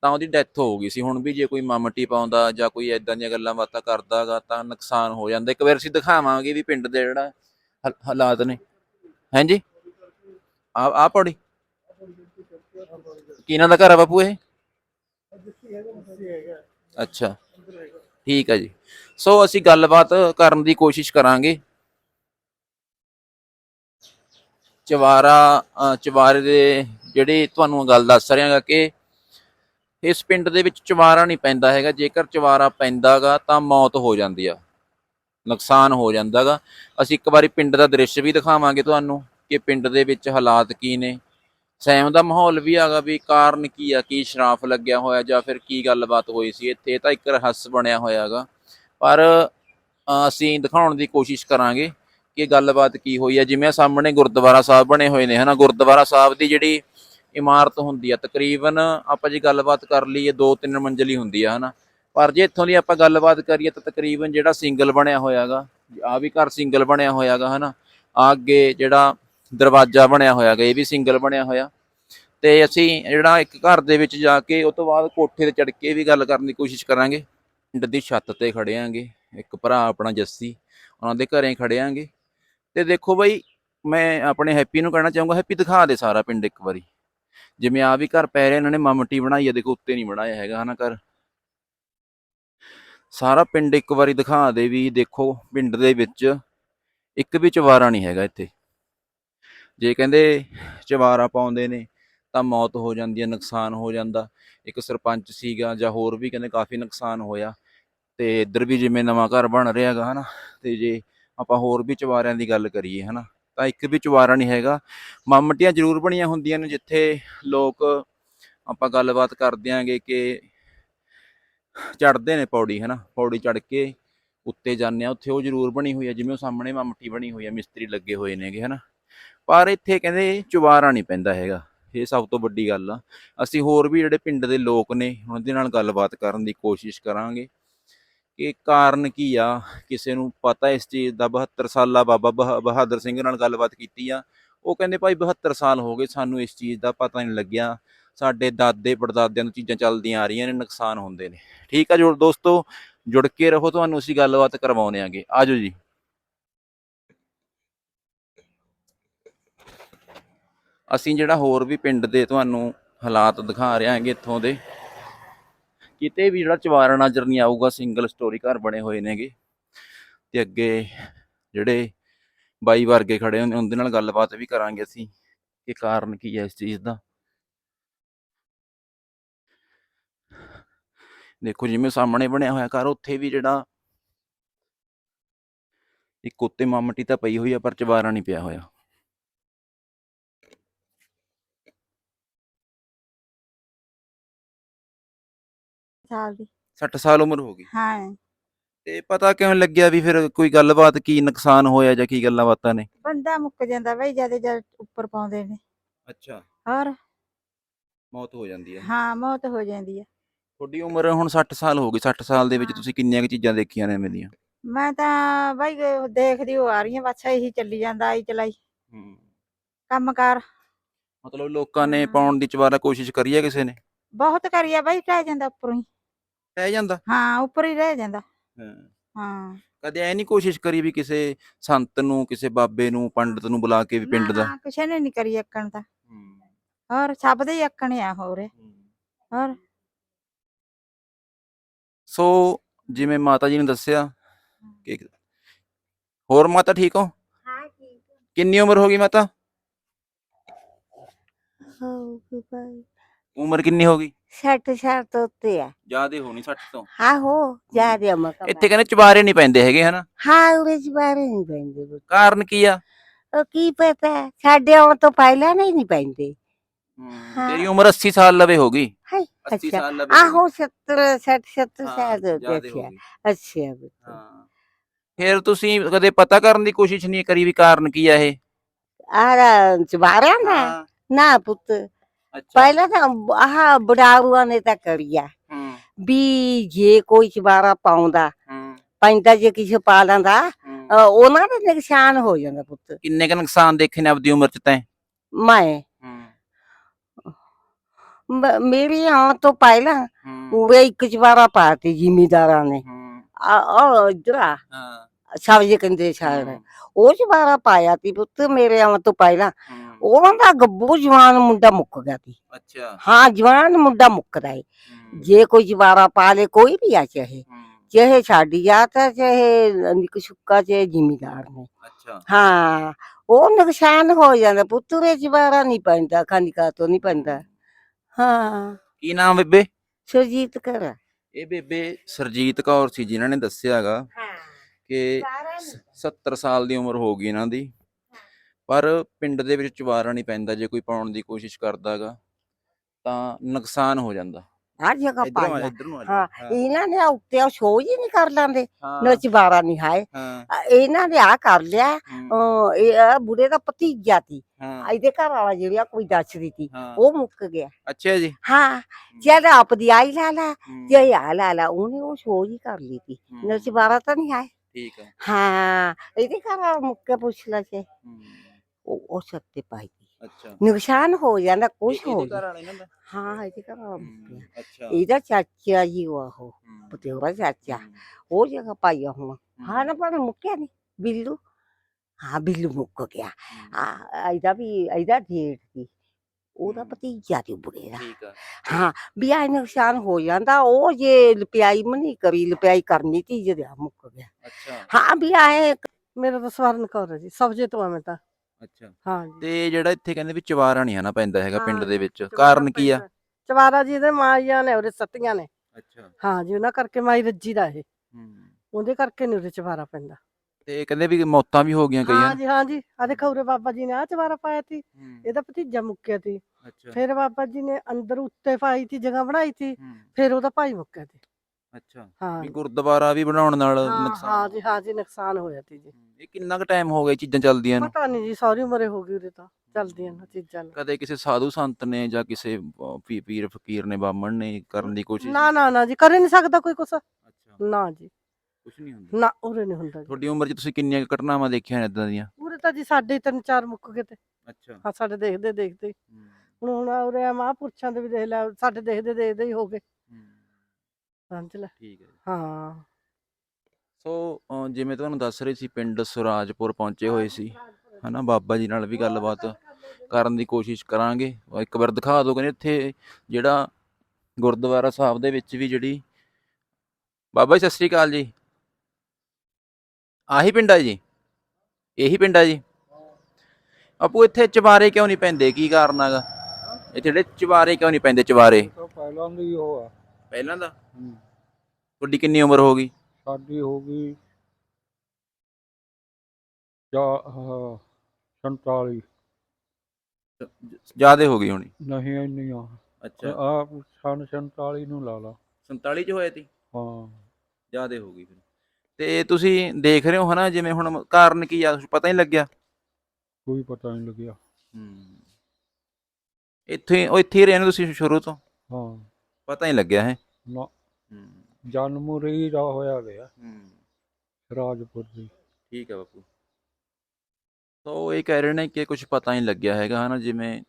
ਤਾਂ ਉਹਦੀ ਡੈਥ ਹੋ ਗਈ ਸੀ। ਹੁਣ ਵੀ ਜੇ ਕੋਈ ਮਾਮਟੀ ਪਾਉਂਦਾ ਜਾਂ ਕੋਈ ਐਦਾਂ ਦੀਆਂ ਗੱਲਾਂ ਬਾਤਾਂ ਕਰਦਾਗਾ ਤਾਂ ਨੁਕਸਾਨ ਹੋ ਜਾਂਦਾ। ਇੱਕ ਵਾਰ ਅਸੀਂ ਦਿਖਾਵਾਂਗੇ ਵੀ ਪਿੰਡ ਦੇ ਜਿਹੜਾ ਹਾਲ- ਹਾਲਾਤ ਨੇ। ਹਾਂਜੀ ਆ ਆ ਪੌੜੀ। ਕਿਹਨਾਂ ਦਾ ਘਰ ਆ ਬਾਪੂ ਇਹ? ਅੱਛਾ। ਠੀਕ ਹੈ ਜੀ। ਸੋ ਅਸੀਂ ਗੱਲਬਾਤ ਕਰਨ ਦੀ ਕੋਸ਼ਿਸ਼ ਕਰਾਂਗੇ। ਚਵਾਰਾ ਅ, ਚਵਾਰੇ ਦੇ ਜਿਹੜੇ ਤੁਹਾਨੂੰ ਗੱਲ ਦੱਸ ਰਿਹਾਗਾ ਕਿ ਇਸ ਪਿੰਡ ਦੇ ਵਿੱਚ ਚਵਾਰਾ ਨਹੀਂ ਪੈਂਦਾ ਹੈਗਾ। ਜੇਕਰ ਚਵਾਰਾ ਪੈਂਦਾਗਾ ਤਾਂ ਮੌਤ ਹੋ ਜਾਂਦੀ ਆ। ਨੁਕਸਾਨ ਹੋ ਜਾਂਦਾਗਾ। ਅਸੀਂ ਇੱਕ ਵਾਰੀ ਪਿੰਡ ਦਾ ਦ੍ਰਿਸ਼ ਵੀ ਦਿਖਾਵਾਂਗੇ ਤੁਹਾਨੂੰ। ਕਿ ਪਿੰਡ ਦੇ ਵਿੱਚ ਹਾਲਾਤ ਕੀ ਨੇ? ਸਹਿਮ ਦਾ ਮਾਹੌਲ ਵੀ ਹੈਗਾ ਵੀ ਕਾਰਨ ਕੀ ਆ? ਕੀ ਸ਼ਰਾਫ ਲੱਗਿਆ ਹੋਇਆ ਜਾਂ ਫਿਰ ਕੀ ਗੱਲਬਾਤ ਹੋਈ ਸੀ? ਇੱਥੇ ਤਾਂ ਇੱਕ ਰਹੱਸ ਬਣਿਆ ਹੋਇਆ ਹੈਗਾ। ਪਰ ਅਸੀਂ ਦਿਖਾਉਣ ਦੀ ਕੋਸ਼ਿਸ਼ ਕਰਾਂਗੇ ਕਿ ਗੱਲਬਾਤ ਕੀ ਹੋਈ ਹੈ ਜਿਵੇਂ ਸਾਹਮਣੇ ਗੁਰਦੁਆਰਾ ਸਾਹਿਬ ਬਣੇ ਹੋਏ ਨੇ, ਹਨਾ? ਗੁਰਦੁਆਰਾ ਸਾਹਿਬ ਦੀ ਜਿਹੜੀ ਇਮਾਰਤ ਹੁੰਦੀ ਆ, ਤਕਰੀਬਨ ਆਪਾਂ ਜੇ ਗੱਲਬਾਤ ਕਰ ਲਈਏ ਦੋ ਤਿੰਨ ਮੰਜ਼ਲੀ ਹੁੰਦੀ ਆ, ਹਨਾ? ਪਰ ਜੇ ਇੱਥੋਂ ਦੀ ਆਪਾਂ ਗੱਲਬਾਤ ਕਰੀਏ ਤਾਂ ਤਕਰੀਬਨ ਜਿਹੜਾ ਸਿੰਗਲ ਬਣਿਆ ਹੋਇਆਗਾ ਆ ਵੀ ਘਰ ਸਿੰਗਲ ਬਣਿਆ ਹੋਇਆਗਾ ਹਨਾ? ਆਹ ਅੱਗੇ ਜਿਹੜਾ ਦਰਵਾਜ਼ਾ ਬਣਿਆ ਹੋਇਆ ਗਾ ਇਹ ਵੀ ਸਿੰਗਲ ਬਣਿਆ ਹੋਇਆ। ਤੇ ਅਸੀਂ ਜਿਹੜਾ ਇੱਕ ਘਰ ਦੇ ਵਿੱਚ ਜਾ ਕੇ ਉਸ ਤੋਂ ਬਾਅਦ ਕੋਠੇ ਤੇ ਚੜ੍ਹ ਕੇ ਵੀ ਗੱਲ ਕਰਨ ਦੀ ਕੋਸ਼ਿਸ਼ ਕਰਾਂਗੇ। ਪਿੰਡ ਦੀ ਛੱਤ ਤੇ ਖੜੇ ਆਂਗੇ, ਇੱਕ ਭਰਾ ਆਪਣਾ ਜੱਸੀ, ਉਹਨਾਂ ਦੇ ਘਰੇ ਖੜੇ ਆਂਗੇ। ਤੇ ਦੇਖੋ ਬਈ, ਮੈਂ ਆਪਣੇ ਹੈਪੀ ਨੂੰ ਕਹਿਣਾ ਚਾਹੂੰਗਾ, ਹੈਪੀ ਦਿਖਾ ਦੇ ਸਾਰਾ ਪਿੰਡ ਇੱਕ ਵਾਰੀ। ਜਿਵੇਂ ਆ ਵੀ ਘਰ ਪੈ ਰਿਹਾ, ਇਹਨਾਂ ਨੇ ਮਮਟੀ ਬਣਾਈ ਹੈ ਦੇਖੋ ਉੱਤੇ ਨਹੀਂ ਬਣਾਇਆ ਹੈਗਾ ਹਨਾ ਘਰ। ਸਾਰਾ ਪਿੰਡ ਇੱਕ ਵਾਰੀ ਦਿਖਾ ਦੇ ਵੀ ਦੇਖੋ, ਪਿੰਡ ਦੇ ਵਿੱਚ ਇੱਕ ਵੀ ਚਵਾਰਾ ਨਹੀਂ ਹੈਗਾ ਇੱਥੇ। ਜੇ ਕਹਿੰਦੇ ਚਵਾਰਾ ਪਾਉਂਦੇ ਨੇ, ਤਾਂ ਮੌਤ ਹੋ ਜਾਂਦੀ ਹੈ, ਨੁਕਸਾਨ ਹੋ ਜਾਂਦਾ। ਇੱਕ ਸਰਪੰਚ ਸੀਗਾ ਜਾਂ ਹੋਰ ਵੀ ਕਹਿੰਦੇ ਕਾਫੀ ਨੁਕਸਾਨ ਹੋਇਆ। ਤੇ ਇੱਧਰ ਵੀ ਜਿਵੇਂ ਨਵਾਂ ਘਰ ਬਣ ਰਿਹਾ ਹੈਗਾ, ਹਨਾ, ਤੇ ਜੇ ਆਪਾਂ ਹੋਰ ਵੀ ਚਵਾਰਿਆਂ ਦੀ ਗੱਲ ਕਰੀਏ, ਹਨਾ, ਤਾਂ ਇੱਕ ਵੀ ਚਵਾਰਾ ਨਹੀਂ ਹੈਗਾ। ਮਾਮਟੀਆਂ ਜ਼ਰੂਰ ਬਣੀਆਂ ਹੁੰਦੀਆਂ ਨੇ, ਜਿੱਥੇ ਲੋਕ ਆਪਾਂ ਗੱਲਬਾਤ ਕਰਦੇ ਆਂਗੇ ਕਿ ਚੜਦੇ ਨੇ ਪੌੜੀ, ਹਨਾ, ਪੌੜੀ ਚੜ ਕੇ ਉੱਤੇ ਜਾਂਦੇ ਆ, ਉੱਥੇ ਉਹ ਜ਼ਰੂਰ ਬਣੀ ਹੋਈ ਹੈ ਜਿਵੇਂ ਉਹ ਸਾਹਮਣੇ ਮਾਮਟੀ ਬਣੀ ਹੋਈ ਹੈ ਮਿਸਤਰੀ ਲੱਗੇ ਹੋਏ ਨੇਗੇ, ਹਨਾ। ਪਰ ਇੱਥੇ ਕਹਿੰਦੇ ਚੁਬਾਰਾ ਨਹੀਂ ਪੈਂਦਾ ਹੈਗਾ। ਇਹ ਸਭ ਤੋਂ ਵੱਡੀ ਗੱਲ ਆ। ਅਸੀਂ ਹੋਰ ਵੀ ਜਿਹੜੇ ਪਿੰਡ ਦੇ ਲੋਕ ਨੇ ਉਹਨਾਂ ਦੇ ਨਾਲ ਗੱਲਬਾਤ ਕਰਨ ਦੀ ਕੋਸ਼ਿਸ਼ ਕਰਾਂਗੇ ਕਿ ਕਾਰਨ ਕੀ ਆ। ਕਿਸੇ ਨੂੰ ਪਤਾ ਇਸ ਚੀਜ਼ ਦਾ 72 ਸਾਲਾ ਬਾਬਾ ਬਹਾ- ਬਹਾਦਰ ਸਿੰਘ ਨਾਲ ਗੱਲਬਾਤ ਕੀਤੀ ਆ। ਉਹ ਕਹਿੰਦੇ ਭਾਈ 72 ਸਾਲ ਹੋ ਗਏ ਸਾਨੂੰ ਇਸ ਚੀਜ਼ ਦਾ ਪਤਾ ਨਹੀਂ ਲੱਗਿਆ। ਸਾਡੇ ਦਾਦੇ ਪੜਦਾਦਿਆਂ ਨੂੰ ਚੀਜ਼ਾਂ ਚੱਲਦੀਆਂ ਆ ਰਹੀਆਂ ਨੇ, ਨੁਕਸਾਨ ਹੁੰਦੇ ਨੇ। ਠੀਕ ਆ ਜੋ ਦੋਸਤੋ, ਜੁੜ ਕੇ ਰਹੋ, ਤੁਹਾਨੂੰ ਅਸੀਂ ਗੱਲਬਾਤ ਕਰਵਾਉਣੇ ਆਂਗੇ। ਆਜੋ ਜੀ। ਅਸੀਂ ਜਿਹੜਾ ਹੋਰ ਵੀ ਪਿੰਡ ਦੇ ਤੁਹਾਨੂੰ ਹਾਲਾਤ ਦਿਖਾ ਰਹੇ ਹਾਂਗੇ ਇੱਥੋਂ ਦੇ, ਕਿਤੇ ਵੀ ਜਿਹੜਾ ਚਵਾਰਾ ਨਜ਼ਰ ਨਹੀਂ ਆਊਗਾ ਸਿੰਗਲ ਸਟੋਰੀ ਘਰ ਬਣੇ ਹੋਏ ਨੇਗੇ। ਤੇ ਅੱਗੇ ਜਿਹੜੇ ਬਾਈ ਵਰਗੇ ਖੜੇ ਹੁੰਦੇ, ਉਹਦੇ ਨਾਲ ਗੱਲਬਾਤ ਵੀ ਕਰਾਂਗੇ ਅਸੀਂ, ਕਿ ਕਾਰਨ ਕੀ ਹੈ ਇਸ ਚੀਜ਼ ਦਾ। ਦੇਖੋ ਜਿਵੇਂ ਸਾਹਮਣੇ ਬਣਿਆ ਹੋਇਆ ਘਰ, ਉੱਥੇ ਵੀ ਜਿਹੜਾ ਇੱਕ ਉੱਤੇ ਮਾਮਟੀ ਤਾਂ ਪਈ ਹੋਈ ਆ, ਪਰ ਚਵਾਰਾ ਨਹੀਂ ਪਿਆ ਹੋਇਆ। ਸਾਲ ਦੀ। 60 ਸਾਲ ਉਮਰ ਹੋ ਗਈ। ਹਾਂ। ਤੇ ਪਤਾ ਕਿਉਂ ਲੱਗਿਆ ਵੀ ਫਿਰ ਕੋਈ ਗੱਲਬਾਤ ਕੀ ਨੁਕਸਾਨ ਹੋਇਆ ਜਾਂ ਕੀ ਗੱਲਾਂ ਬਾਤਾਂ ਨੇ? ਬੰਦਾ ਮੁੱਕ ਜਾਂਦਾ ਬਈ ਜਦ ਜਦ ਉੱਪਰ ਪਾਉਂਦੇ ਨੇ। ਅੱਛਾ। ਹੋਰ? ਮੌਤ ਹੋ ਜਾਂਦੀ ਹੈ। ਹਾਂ ਮੌਤ ਹੋ ਜਾਂਦੀ ਆ ਤੁਹਾਡੀ ਉਮਰ ਹੁਣ 60 ਸਾਲ ਹੋ ਗਈ। 60 ਸਾਲ ਦੇ ਵਿੱਚ ਹਾਂ। ਤੁਸੀਂ ਕਿੰਨੀਆਂ ਕੁ ਚੀਜ਼ਾਂ ਦੇਖੀਆਂ ਨੇ ਐਵੇਂ ਦੀਆਂ? ਮੈਂ ਤਾਂ ਬਈ ਦੇਖਦੀ ਹੋ ਆ ਰਹੀ ਹਾਂ ਬਸ ਇਹੀ ਚੱਲੀ ਜਾਂਦਾ ਆਈ ਚਲਾਈ। ਕੰਮਕਾਰ। ਮਤਲਬ ਲੋਕਾਂ ਨੇ ਹਾਂ। ਪਾਉਣ ਦੀ ਚਵਾਰਾ ਕੋਸ਼ਿਸ਼ ਕਰੀ ਹੈ ਕਿਸੇ ਨੇ? ਬਹੁਤ ਕਰੀਆ ਬਈ ਰਹਿ ਜਾਂਦਾ ਉੱਪਰੋਂ ਹੀ। ਰਹਿ ਜਾਂਦਾ। ਹਾਂ ਉੱਪਰ ਹੀ ਰਹਿ ਜਾਂਦਾ। ਹਾਂ। ਕਦੇ ਐ ਨਹੀਂ ਕੋਸ਼ਿਸ਼ ਕਰੀ ਵੀ ਕਿਸੇ ਸੰਤ ਨੂੰ ਕਿਸੇ ਬਾਬੇ ਨੂੰ ਪੰਡਤ ਨੂੰ ਬੁਲਾ ਕੇ ਵੀ ਪਿੰਡ ਦਾ। ਨਾ, ਕਿਸੇ ਨੇ ਨਹੀਂ ਕਰੀ ਅੱਕਣ ਤਾਂ। ਹੋਰ ਸਭ ਦੇ ਹੀ ਅੱਕਣ ਆ ਹੋ। ਰਹੇ ਹੋਰ? ਸੋ ਜਿਵੇਂ ਮਾਤਾ ਜੀ ਨੇ ਦੱਸਿਆ ਕਿ ਹੋਰ ਮਾਤਾ ਠੀਕ ਹੋ? ਹਾਂ ਠੀਕ। ਕਿੰਨੀ ਉਮਰ ਹੋ ਗਈ ਮਾਤਾ? ਹੋ ਗਈ ਭਾਈ। ਉਮਰ ਕਿੰਨੀ ਹੋ ਗਈ? 60 ਸਾਲ ਤੋਂ ਉੱਤੇ ਆ। ਜਿਆਦੇ ਹੋਣੀ 60 ਤੋਂ? ਹਾਂ ਹੋ ਜਾ ਰਿਹਾ ਮੈਂ ਇੱਥੇ ਕਹਿੰਦੇ ਚਵਾਰੇ ਨਹੀਂ ਪੈਂਦੇ ਹੈਗੇ ਹਨਾ? ਹਾਂ ਉਰੇ ਚ ਬਾਰੇ ਨਹੀਂ ਪੈਂਦੇ ਪੁੱਤ। ਕਾਰਨ ਕੀ ਆ? ਉਹ ਕੀ ਪਤਾ ਸਾਡੇ ਆਉਣ ਤੋਂ ਪਹਿਲਾਂ ਨਹੀਂ ਨਹੀਂ ਪੈਂਦੇ। ਹਾਂ। ਤੇਰੀ ਉਮਰ 80 ਸਾਲ ਲਵੇ ਹੋ ਗਈ। ਹਾਏ 80 ਅੱਛਾ। ਸਾਲ ਲਵੇ ਆਹੋ 70 60 70 ਸਾਲ ਦੇ ਜ਼ਿਆਦੇ ਹੋ ਅੱਛਾ। ਗਈ। ਅੱਛਾ ਪੁੱਤ। ਹਾਂ। ਫਿਰ ਤੁਸੀਂ ਕਦੇ ਪਤਾ ਕਰਨ ਦੀ ਕੋਸ਼ਿਸ਼ ਨਹੀਂ ਕਰੀ ਵੀ ਕਾਰਨ ਕੀ ਆ ਇਹ? ਆਹ ਨਾ ਹਾਂ, ਨਾ ਪੁੱਤ ਪਹਿਲਾਂ ਤਾਂ ਆਹ ਬੜਾਊਆਂ ਨੇ ਤਾਂ ਕਰੀਆ। ਵੀ ਜੇ ਕੋਈ ਚਵਾਰਾ ਪਾਉਂਦਾ ਪੈਂਦਾ ਜੇ ਕਿਸੇ ਪਾ ਲੈਂਦਾ ਉਹਨਾਂ ਦਾ ਨੁਕਸਾਨ ਹੋ ਜਾਂਦਾ ਪੁੱਤ। ਕਿੰਨੇ ਕ ਨੁਕਸਾਨ ਦੇਖੇ ਨੇ ਆਪਦੀ ਉਮਰ ਚ ਤੈਂ? ਮੈਂ। ਮੇਰੀ ਆਉਣ ਤੋਂ ਪਹਿਲਾਂ ਉਰੇ ਇੱਕ ਚਵਾਰਾ ਪਾਤੀ ਜ਼ਿਮੀਦਾਰਾਂ ਨੇ। ਆ ਇਧਰ ਸਬਜ਼ੀ ਕੰਦੇ ਹੂੰ, ਉਹ ਚਵਾਰਾ ਪਾਇਆ ਤੀ ਪੁੱਤ ਮੇਰੇ ਆਉਣ ਤੋਂ ਪਹਿਲਾਂ। ਉਹਨਾਂ ਦਾ ਗੱਬੂ ਜਵਾਨ ਮੁੰਡਾ ਮੁੱਕ ਗਿਆ ਤੀ ਅੱਛਾ। ਹਾਂ ਜਵਾਨ ਮੁੰਡਾ ਮੁੱਕਦਾ ਏ। ਜੇ ਕੋਈ ਚਵਾਰਾ ਪਾ ਲੇ ਕੋਈ ਵੀ ਆ ਚਾਹੇ। ਚਾਹੇ ਸਾਡੀ ਜਾਤ ਹੈ ਚਾਹੇ ਨਿਕ ਸੁੱਕਾ ਚਾਹੇ ਜ਼ਿਮੀਦਾਰ ਨੇ। ਅੱਛਾ। ਹਾਂ ਉਹ ਨੁਕਸਾਨ ਹੋ ਜਾਂਦਾ। ਪੁੱਤਰੇ ਜਵਾਰਾ ਨਹੀਂ ਪੈਂਦਾ ਖਾਨਿਕਾ ਤੋਂ ਨਹੀਂ ਪੈਂਦਾ। ਹਾਂ। ਕੀ ਨਾਮ ਬੇਬੇ? ਸੁਰਜੀਤ ਕਰ ਇਹ ਬੇਬੇ ਸਰਜੀਤ ਕੌਰ ਸੀ ਜਿਨ੍ਹਾਂ ਨੇ ਦੱਸਿਆਗਾ ਹਾਂ। ਕਿ ਸ- 70 ਸਾਲ ਦੀ ਉਮਰ ਹੋ ਗਈ ਇਹਨਾਂ ਦੀ। ਪਰ ਪਿੰਡ ਦੇ ਵਿੱਚ ਚਵਾਰਾ ਨਹੀਂ ਪੈਂਦਾ ਜੇ ਕੋਈ ਪਾਉਣ ਦੀ ਕੋਸ਼ਿਸ਼ ਕਰਦਾਗਾ ਤਾਂ ਨੁਕਸਾਨ ਹੋ ਜਾਂਦਾ। ਆ ਜਗ੍ਹਾ ਇਧਰੋਂ ਆ ਹਾਂ ਇਹਨਾਂ ਨੇ ਉੱਤੇ ਸ਼ੋਅ ਹੀ ਨਹੀਂ ਕਰ ਲਾਂਦੇ ਹਾਂ, ਨਾ ਚਵਾਰਾ ਨਹੀਂ ਹਾਏ। ਇਹਨਾਂ ਨੇ ਆ ਕਰ ਲਿਆ ਅਹ, ਇਹ ਬੁੜੇ ਦਾ ਭਤੀਜਾ ਹਾਂ। ਇਹਦੇ ਘਰ ਵਾਲਾ ਜਿਹੜਾ ਕੋਈ ਦੱਸਦੀ ਹਾਂ। ਉਹ ਮੁੱਕ ਗਿਆ। ਅੱਛਾ ਜੀ। ਹਾਂ ਜਦ ਆਪ ਦੀ ਆਈ ਲਾ ਲਾ ਜੇ ਆ ਲਾ ਲਾ ਉਹਨੇ ਉਹ ਸ਼ੋਅ ਹੀ ਕਰ ਲਈ ਤੀ ਹਮ, ਨਾ ਚਵਾਰਾ ਤਾਂ ਨਹੀਂ ਆਏ ਠੀਕ ਹੈ ਹਾਂ ਇਹਦੇ ਘਰ ਵਾਲਾ ਮੁੱਕ ਕੇ ਪੁੱਛ ਲਾ ਜੇ ਉਹ ਉਹ ਸੱਤੇ ਪਾਈ ਅੱਛਾ। ਨੁਕਸਾਨ ਹੋ ਜਾਂਦਾ ਇਹ- ਹੋ ਜਾਂਦਾ। ਵਾਲਾ ਇਹਨਾਂ ਦਾ ਹਾਂ ਇਹਦੇ ਘਰ ਹਮ, ਅੱਛਾ। ਇਹਦਾ ਚਾਚਾ ਜੀ ਉਹ ਹਮ, ਪਤੇਵਰਾ ਚਾਚਾ। ਹਮ, ਉਹ ਜਗ੍ਹਾ ਪਾਈਆ ਹੁਣ। ਹਮ, ਹਾਂ ਨਾ ਪਰ ਮੁੱਕਿਆ ਨਹੀਂ ਬਿੱਲੂ। ਹਾਂ ਬਿੱਲੂ ਮੁੱਕ ਗਿਆ। ਹਮ, ਆ ਇਹਦਾ ਵੀ ਇਹਦਾ ਢੇੜ ਸੀ। ਉਹਦਾ ਹਮ। ਭਤੀਜਾ ਤੇ ਬੁੜੇ ਦਾ। ਠੀਕ ਆ। ਹਾਂ ਵੀ ਆ ਨੁਕਸਾਨ ਹੋ ਜਾਂਦਾ ਉਹ ਜੇ ਲਪਿਆਈ ਮਨੀ ਕਰੀ ਲਪਿਆਈ ਕਰਨੀ ਤੀ ਜਦ ਮੁੱਕ ਗਿਆ। ਅੱਛਾ। ਹਾਂ ਵੀ ਆਏ ਮੇਰਾ ਤਾਂ ਸਵਰਨ ਕੌਰ ਹੈ ਜੀ ਸਬਜੇ ਤੋਂ ਮੈਂ ਤਾਂ। ਅੱਛਾ। ਹਾਂ ਜੀ ਤੇ ਜਿਹੜਾ ਇੱਥੇ ਕਹਿੰਦੇ ਵੀ ਚਵਾਰਾ ਨਹੀਂ ਹਨਾ ਪੈਂਦਾ ਹੈਗਾ ਪਿੰਡ ਦੇ ਵਿੱਚ ਕਾਰਨ ਕੀ ਆ। ਚਵਾਰਾ ਜੀ ਦੇ ਮਾਈਆਂ ਨੇ ਉਹਦੇ ਸੱਤੀਆਂ ਨੇ। ਅੱਛਾ। ਹਾਂ ਜੀ ਉਹਨਾਂ ਕਰਕੇ ਮਾਈ ਰੱਜੀ ਦਾ ਇਹ। ਉਹਦੇ ਕਰਕੇ ਨਹੀਂ ਉਹਦੇ ਚਵਾਰਾ ਪੈਂਦਾ। ਤੇ ਕਹਿੰਦੇ ਵੀ ਮੌਤਾਂ ਵੀ ਹੋ ਗਈਆਂ ਹਾਂ ਕਈਆਂ ਜੀ ਹਾਂ ਜੀ। ਆ ਦੇਖੋ ਉਰੇ ਬਾਬਾ ਜੀ ਨੇ ਆ ਚਵਾਰਾ ਪਾਇਆ ਸੀ। ਇਹਦਾ ਭਤੀਜਾ ਮੁੱਕਿਆ ਸੀ। ਅੱਛਾ। ਫਿਰ ਬਾਬਾ ਜੀ ਨੇ ਅੰਦਰ ਉੱਤੇ ਪਾਈ ਸੀ ਜਗ੍ਹਾ ਬਣਾਈ ਸੀ। ਫਿਰ ਉਹਦਾ ਭਾਈ ਮੁੱਕਿਆ ਸੀ। ਅੱਛਾ। ਹਾਂ। ਵੀ। ਗੁਰਦੁਆਰਾ ਵੀ ਬਣਾਉਣ ਨਾਲ ਹਾਂ ਨੁਕਸਾਨ ਹਾਂ ਜੀ ਹਾਂ ਜੀ ਨੁਕਸਾਨ ਹੋਇਆ ਸੀ ਜੀ। ਇਹ ਕਿੰਨਾ ਕੁ ਟਾਈਮ ਹੋ ਗਿਆ ਇਹ ਚੀਜ਼ਾਂ ਚੱਲਦੀਆਂ ਨੂੰ? ਪਤਾ ਨਹੀਂ ਜੀ ਸਾਰੀ ਉਮਰੇ ਹੋ ਗਈ ਉਰੇ ਤਾਂ ਚੱਲਦੀਆਂ ਨਾ ਚੀਜ਼ਾਂ ਨੂੰ। ਕਦੇ ਕਿਸੇ ਸਾਧੂ ਸੰਤ ਨੇ ਜਾਂ ਕਿਸੇ ਅਹ, ਪੀ- ਪੀਰ ਫਕੀਰ ਨੇ ਬਾਹਮਣ ਨੇ ਕਰਨ ਦੀ ਕੋਸ਼ਿਸ਼ ਨਾ ਨਾ ਨਾ ਜੀ ਕਰ ਨਹੀਂ ਸਕਦਾ ਕੋਈ ਕੁਛ। ਅੱਛਾ। ਨਾ ਜੀ। ਕੁਝ ਨਹੀਂ ਹੁੰਦਾ। ਨਾ ਉਰੇ ਨਹੀਂ ਹੁੰਦਾ ਜੀ। ਤੁਹਾਡੀ ਉਮਰ 'ਚ ਤੁਸੀਂ ਕਿੰਨੀਆਂ ਕੁ ਘਟਨਾਵਾਂ ਦੇਖੀਆਂ ਨੇ ਇਦਾਂ ਦੀਆਂ? ਉਰੇ ਤਾਂ ਜੀ ਸਾਡੇ ਹੀ ਤਿੰਨ ਚਾਰ ਮੁੱਕ ਗਏ ਤੇ। ਅੱਛਾ। ਹਾਂ ਸਾਡੇ ਦੇਖਦੇ ਦੇਖਦੇ। ਹੀ। ਹੁਣ ਹੁਣ ਉਰੇ ਆ ਮਹਾਂਪੁਰਸ਼ਾਂ ਦੇ ਵੀ ਦੇਖ ਲੈ ਸਾਡੇ ਦੇਖਦੇ ਦੇਖਦੇ ਹੀ ਹੋ ਗਏ। ਸਮਝ ਲੈ। ਠੀਕ ਹੈ ਜੀ। ਹਾਂ। ਸੋ ਜਿਵੇਂ ਤੁਹਾਨੂੰ ਦੱਸ ਰਹੇ ਸੀ ਪਿੰਡ ਸੁਰਾਜਪੁਰ ਪਹੁੰਚੇ ਹੋਏ ਸੀ ਹਨਾ? ਬਾਬਾ ਜੀ ਨਾਲ ਵੀ ਗੱਲਬਾਤ ਕਰਨ ਦੀ ਕੋਸ਼ਿਸ਼ ਕਰਾਂਗੇ। ਉਹ ਇੱਕ ਵਾਰ ਦਿਖਾ ਦਿਓ ਕਹਿੰਦੇ ਇੱਥੇ ਜਿਹੜਾ ਗੁਰਦੁਆਰਾ ਸਾਹਿਬ ਦੇ ਵਿੱਚ ਵੀ ਜਿਹੜੀ ਬਾਬਾ ਜੀ ਸਤਿ ਸ੍ਰੀ ਅਕਾਲ ਜੀ। ਆਹੀ ਪਿੰਡ ਆ ਜੀ? ਇਹੀ ਪਿੰਡ ਆ ਜੀ? ਆਪੂ ਇੱਥੇ ਚਵਾਰੇ ਕਿਉਂ ਨਹੀਂ ਪੈਂਦੇ? ਕੀ ਕਾਰਨ ਹੈਗਾ? ਇਹ ਜਿਹੜੇ ਚਵਾਰੇ ਕਿਉਂ ਨਹੀਂ ਪੈਂਦੇ ਚਵਾਰੇ ਤਾਂ ਪਹਿਲਾਂ ਦੀ ਉਹ ਆ। ਪਹਿਲਾਂ ਦਾ? ਹਮ, ਤੁਹਾਡੀ ਕਿੰਨੀ ਉਮਰ ਹੋ ਗਈ? ਸਾਡੀ ਹੋ ਗਈ ਜਾਂ 47 ਜਿਆਦੇ ਹੋ ਗਈ ਹੋਣੀ? ਨਹੀਂ ਇੰਨੀਆਂ। ਅੱਛਾ। ਆ ਸਨ 47 ਨੂੰ ਲਾ ਲਾ। 47 ਚ ਹੋਇਆ ਸੀ ਹਾਂ। ਜਿਆਦੇ ਹੋ ਗਈ ਫਿਰ। ਤੇ ਤੁਸੀਂ ਦੇਖ ਰਹੇ ਹੋ ਹਨਾ ਜਿਵੇਂ ਹੁਣ ਕਾਰਨ ਕੀ ਆ ਪਤਾ ਹੀ ਲੱਗਿਆ? ਕੋਈ ਪਤਾ ਨਹੀਂ ਲੱਗਿਆ। ਇੱਥੇ ਉਹ ਇੱਥੇ ਹੀ ਰਹੇ ਨੇ ਤੁਸੀਂ ਸ਼ੁਰੂ ਤੋਂ? ਹਾਂ। ਪਤਾ ਹੀ ਲੱਗਿਆ ਹੈ। ਨਾ। ਜਨਮ ਰਹੀ ਦਾ ਹੋਇਆ ਗਿਆ। ਰਾਜਪੁਰ ਦੀ। ਠੀਕ ਹੈ ਬਾਪੂ। ਸੋ ਇਹ ਕਹਿ ਰਹੇ ਨੇ ਕਿ ਕੁਝ ਪਤਾ ਨਹੀਂ ਲੱਗਿਆ ਹੈਗਾ ਹਨਾ ਜਿਵੇਂ